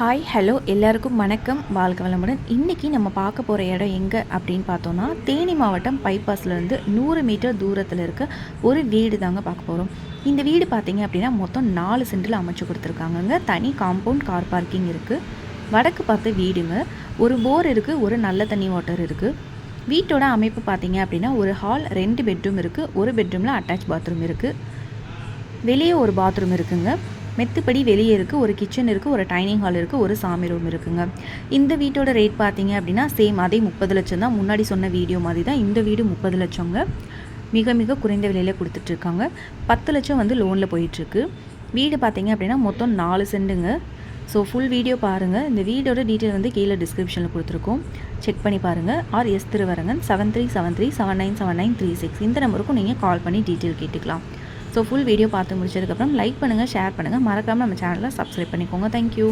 Hi hello எல்லாருக்கும் வணக்கம். வாழ்க வளமுடன். இன்றைக்கி நம்ம பார்க்க போகிற இடம் எங்கே அப்படின்னு பார்த்தோன்னா தேனி மாவட்டம் பைபாஸ்லேருந்து நூறு மீட்டர் தூரத்தில் இருக்க ஒரு வீடு தாங்க பார்க்க போகிறோம் இந்த வீடு பார்த்தீங்க அப்படின்னா மொத்தம் நாலு சென்டில் அமைச்சு கொடுத்துருக்காங்கங்க. தனி காம்பவுண்ட் கார் பார்க்கிங் இருக்குது வடக்கு பார்த்து வீடுங்க. ஒரு போர் இருக்குது ஒரு நல்ல தண்ணி வாட்டர் இருக்குது வீட்டோட அமைப்பு பார்த்தீங்க அப்படின்னா ஒரு ஹால் ரெண்டு பெட்ரூம் இருக்குது ஒரு பெட்ரூமில் அட்டாச் பாத்ரூம் இருக்குது வெளியே ஒரு பாத்ரூம் இருக்குங்க. மெத்துப்படி வெளியே இருக்குது ஒரு கிச்சன் இருக்குது ஒரு டைனிங் ஹால் இருக்குது ஒரு சாமி ரூம் இருக்குங்க. இந்த வீட்டோட ரேட் பார்த்தீங்க அப்படின்னா சேம் அதே முப்பது லட்சம் தான். முன்னாடி சொன்ன வீடியோ மாதிரி தான் இந்த வீடு முப்பது லட்சங்க. மிக மிக குறைந்த விலையில் கொடுத்துட்ருக்காங்க பத்து லட்சம் வந்து லோனில் போயிட்டுருக்கு. வீடு பார்த்தீங்க அப்படின்னா மொத்தம் நாலு செண்டுங்க ஸோ ஃபுல் வீடியோ பாருங்கள் இந்த வீடோட டீட்டெயில் வந்து கீழே டிஸ்கிரிப்ஷனில் கொடுத்துருக்கோம். செக் பண்ணி பாருங்கள் R S Thiruvarangan seven three seven three seven nine seven nine three six இந்த நம்பருக்கும் நீங்கள் கால் பண்ணி டீட்டெயில் கேட்டுக்கலாம். ஸோ ஃபுல் வீடியோ பார்த்து முடிச்சதுக்கப்புறம் லைக் பண்ணுங்கள் ஷேர் பண்ணுங்கள் மறக்காமல் நம்ம சேனலை சப்ஸ்கிரைப் பண்ணிக்கோங்க. தேங்க்யூ